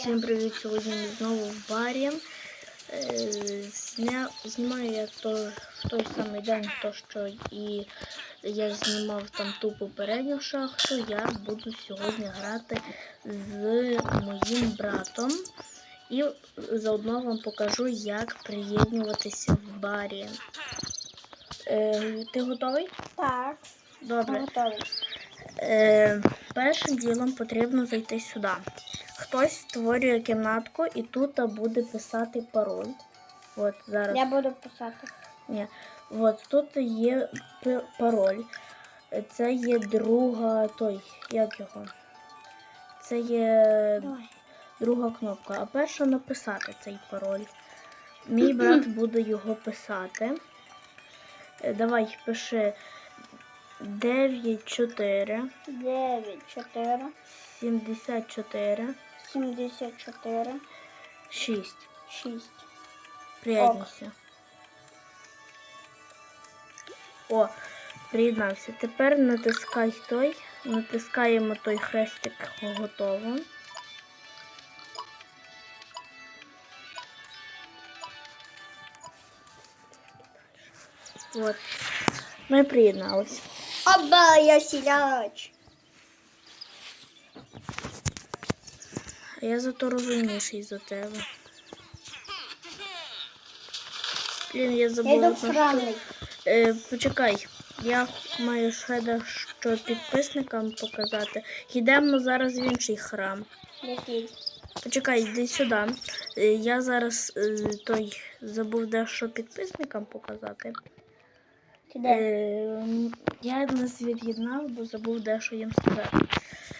Всім привіт! Сьогодні ми знову в барі. Е, Зня... Знімаю я то, в той самий день, то що і я знімав там ту попередню шахту. Я буду сьогодні грати з моїм братом. І заодно вам покажу, як приєднуватися в барі. Е, ти готовий? Так, Добре. готовий. Е, першим ділом потрібно зайти сюди. Хтось створює кімнатку і тут буде писати пароль. От зараз. Я буду писати. Ні. От тут є пароль. Це є друга той. Як його? Це є Давай. друга кнопка. А перша написати цей пароль. Мій брат буде його писати. Е, Давай пиши 94 9, 4, 74 74, 6. 6. Приєднуйся. О, приєднався. Тепер натискай той. Натискаємо той хрестик готово. От. Ми приєдналися. Оба, я сіляч. А я зато розумніший за тебе. Блін, я Я забула. храмник. Е, почекай, я маю ще дещо підписникам показати. Йдемо зараз в інший храм. Який? Почекай, йди сюди. Е, я зараз е, той забув дещо підписникам показати. Е, я нас від'єднав, бо забув дещо їм сказати.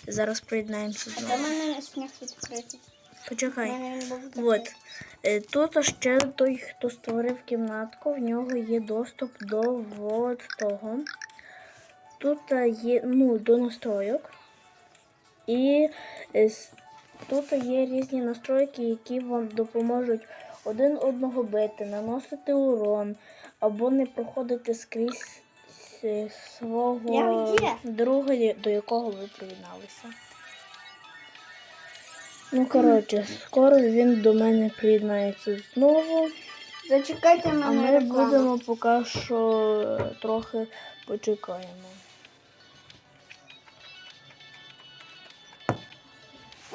Зараз приєднаємося А до знову. мене сніг відкритий. Почекай. От. Е, Тут ще той, хто створив кімнатку, в нього є доступ до от того. Тут е, є ну, до настройок. І тут є різні настройки, які вам допоможуть один одного бити, наносити урон або не проходити скрізь е, свого друга, до якого ви приєдналися. Ну, коротше, скоро він до мене приєднається знову. Зачекайте мене. А ми реклама. будемо поки що е, трохи почекаємо.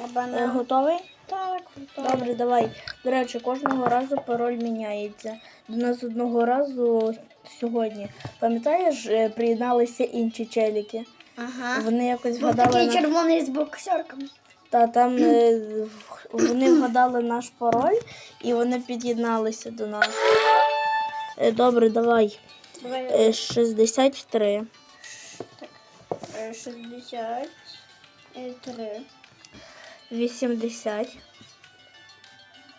Оба Е, готовий? Так, готовий. Добре, давай. До речі, кожного разу пароль міняється. До нас одного разу сьогодні. Пам'ятаєш, е, приєдналися інші челіки? Ага. Вони якось Був вгадали такий червоний з боксерками. Та там е, вони вгадали наш пароль і вони під'єдналися до нас. Е, Добре, давай. Давай. Е, 63. Е, 60. е, 3. 80.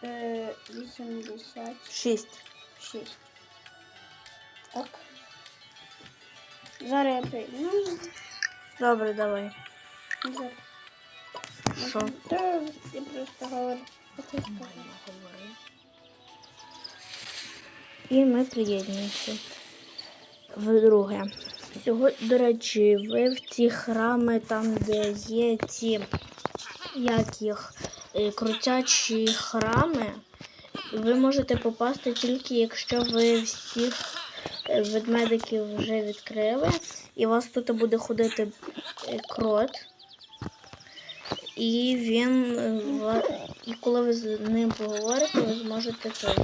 е, 86. 6. Так. Зараз я прийду. Ну, Добре, давай. зараз. Що? Та, я просто говорю. Оце скажу. І ми приєднуємося. Вдруге. Сьогодні, до речі, ви в ці храми, там, де є ці, як їх, е, крутячі храми, ви можете попасти тільки, якщо ви всіх е, ведмедиків вже відкрили, і у вас тут буде ходити е, крот. І він і коли ви з ним поговорите, ви зможете той,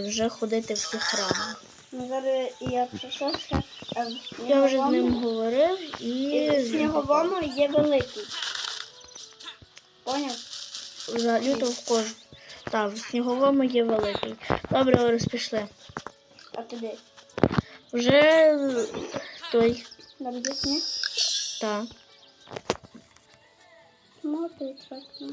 вже ходити в ці храми. Зараз я прийшов ще. в Я вже з ним говорив і і В сніговому є великий. Поняв? За лютого в кожу. Так, в сніговому є великий. Добре, розпішли. А ти? Вже той. Сніг? Так. Смотри, так. ну.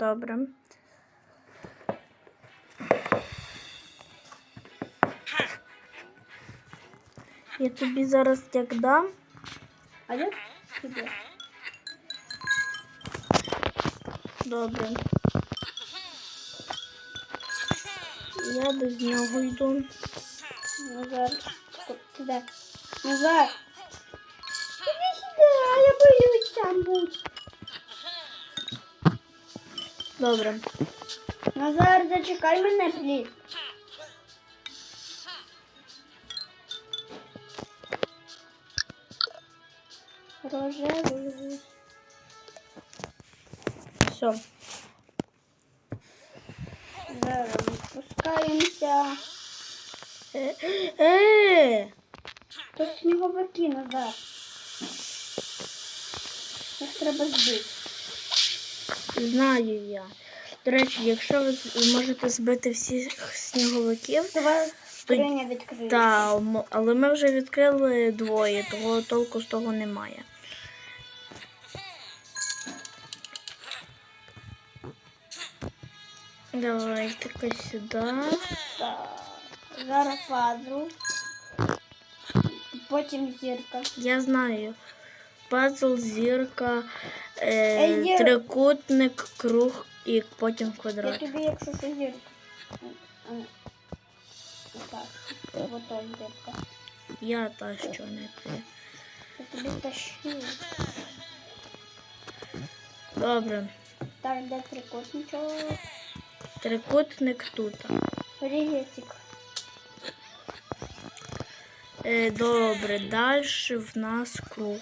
Добре. Я тобі зараз як дам. А як? Тебе? Добре. Я без нього йду. Назар. Де? Назар. Іди сюди, я боюсь там бути. Добре. Назар, зачекай мене, пліз. Рожевий. Все. Зараз ми спускаємося. Е, е, То сніговики, Назар. Їх треба збити. Знаю я. До речі, якщо ви можете збити всіх сніговиків, Давай скриня відкриється. та, але ми вже відкрили двоє, того толку з того немає. Давайте-ка сюди. Так. Зараз пазл. Потім зірка. Я знаю. Пазл, зірка, е, трикутник, круг і потім Я квадрат. тобі, якщо що зірка. Е, Так, ото зірка. Я та що не ти. Я тобі тащу. Добре. Так, де трикутничок? Трикутник тут. Привітик. Е, добре, далі в нас круг.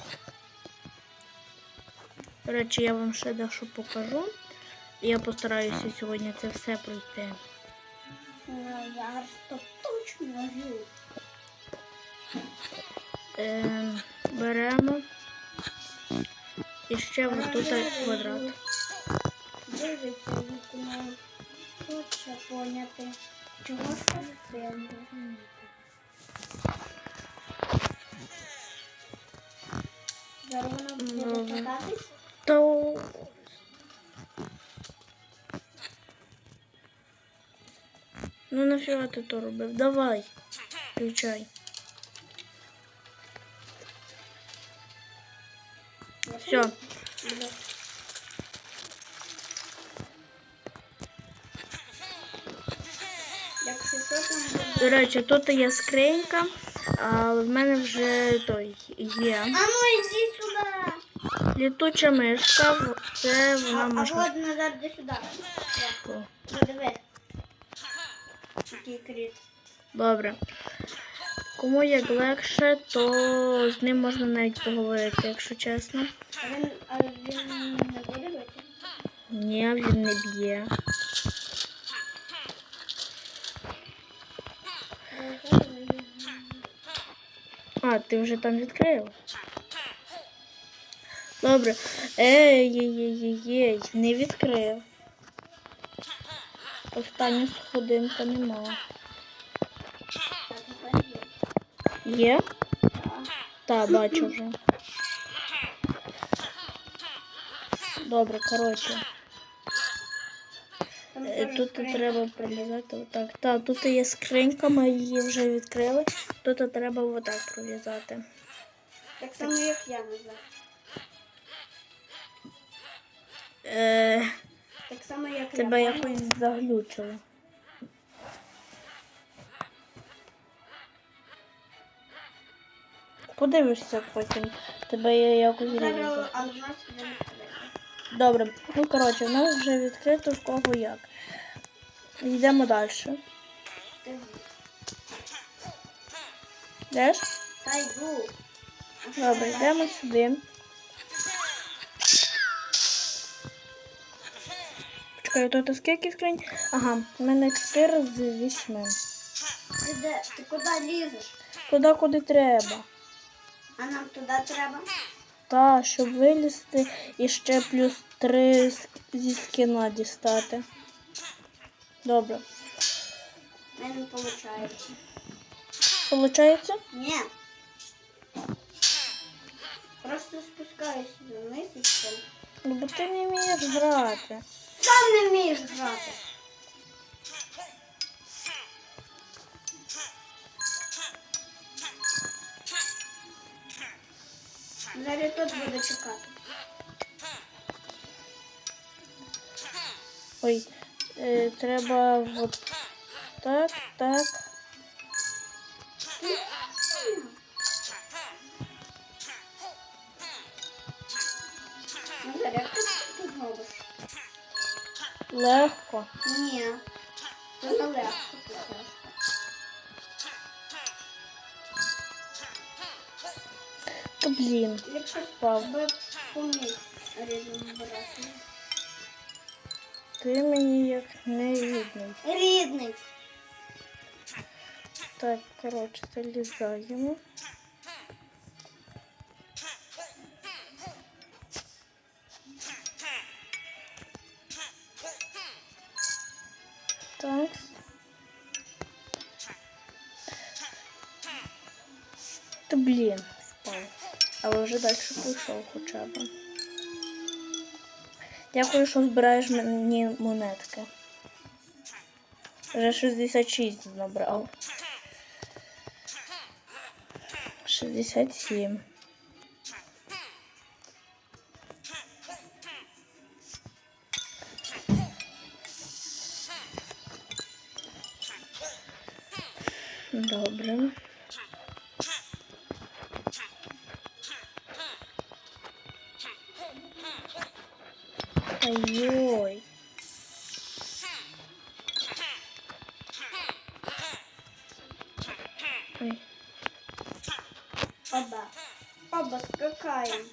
До речі, я вам ще дещо покажу. Я постараюся сьогодні це все пройти. Ну, то точно. Е, беремо. І ще ось тут квадрат. Дивиться вікно. Хоче поняти. Чого ж сильно? Зараз воно буде Добре. То. Ну нафіга ти то робив? Давай. Включай. Все. До речі, тут є скринька, але в мене вже той є. А ну іди сюди. Літуча мишка, це А, вона а можна. от назад де сюди. О, Подиви. Який кріт. Добре. Кому як легше, то з ним можна навіть поговорити, якщо чесно. А він, а він не буде бити? Ні, він не б'є. А, ти вже там відкрив? Добре. Ей, ей, ей, ей, ей, не відкрив. Остання сходинка нема. Є. Так. Та, бачу вже. Добре, коротше. Е, Тут треба прив'язати отак. Так, тут є скринька, ми її вже відкрили. Тут треба отак пров'язати. Так само, як я назад. Е, Так само, як тебе я. якось заглючило. Подивишся потім. Тебе я якось Зараз, різала. а в нас буде відкрито. Добре, ну коротше, в нас вже відкрито в кого як. Йдемо далі. Йдеш? Добре, йдемо сюди. Чекай, тут скільки скринь? Ага, в мене 4 з 8. Ти де? Ти куди лізеш? Туди, куди треба. А нам туди треба? Та, щоб вилізти і ще плюс 3 зі скіна дістати. Добре. Не виходить. Получається? Ні. Просто спускаюся вниз і все. Ну, бо ти не вмієш грати. Сам не вмієш грати. Зараз тут буду чекати. Ой, е, треба вот так, так. Легко. Ні. Це не легко. Та блін. Якщо Впав. тебе помість рідному брати. Ти мені як не рідний. Рідний. Так, коротше, залізаємо. Блін, впав. Але вже далі пішов хоча б. Дякую, що збираєш мені монетки. Вже 66 набрав. 67. Добре. Ой-ой. Ой. Оба. Оба скакаємо.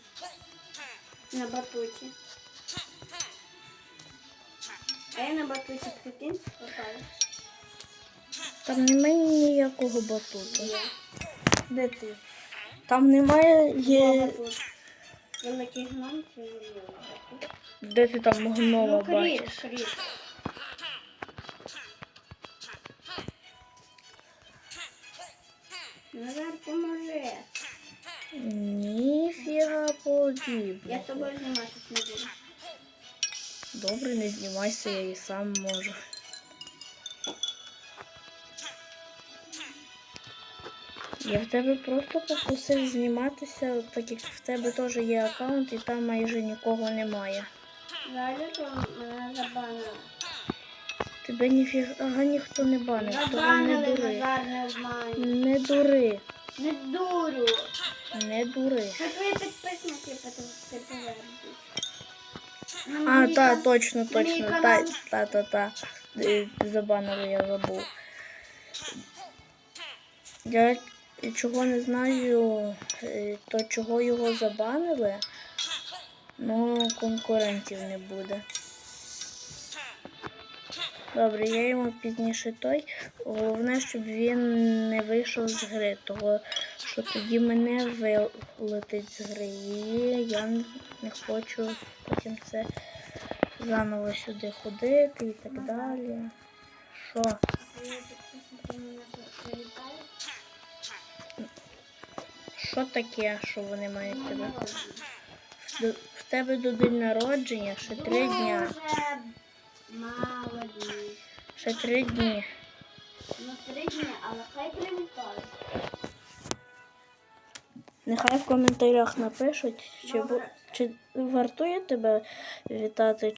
На батуті. А я на батуті прикинь скакаю. Там немає ніякого батуту. Є. Де ти? Там немає є. це великий батут. Де ти там гнова Ну, бачиш? кріт. Назар, поможи. Ніфіга подібне. Я з тобою зніматись не буду. Добре, не знімайся, я і сам можу. Я в тебе просто попросив зніматися, так як в тебе теж є аккаунт і там майже нікого немає. Далі то мене забанили. Тебе ніфіга ніхто не банить, того не дури. Не дури, Не дурю. не дури. Що твої підписники? А, та, точно, точно, Та, та, та, та. Е, Забанили, я забув. Я чого не знаю, е, то чого його забанили, ну конкурентів не буде. Добре, я йому пізніше той. Головне, щоб він не вийшов з гри, того що тоді мене вилетить з гри. І я не хочу потім це заново сюди ходити і так далі. Що? Що таке, що вони мають тебе? В тебе до день народження ще три дня. Ще три дні. Ну, три дні, але хай привітають. Нехай в коментарях напишуть, чи, бу- чи вартує тебе вітати,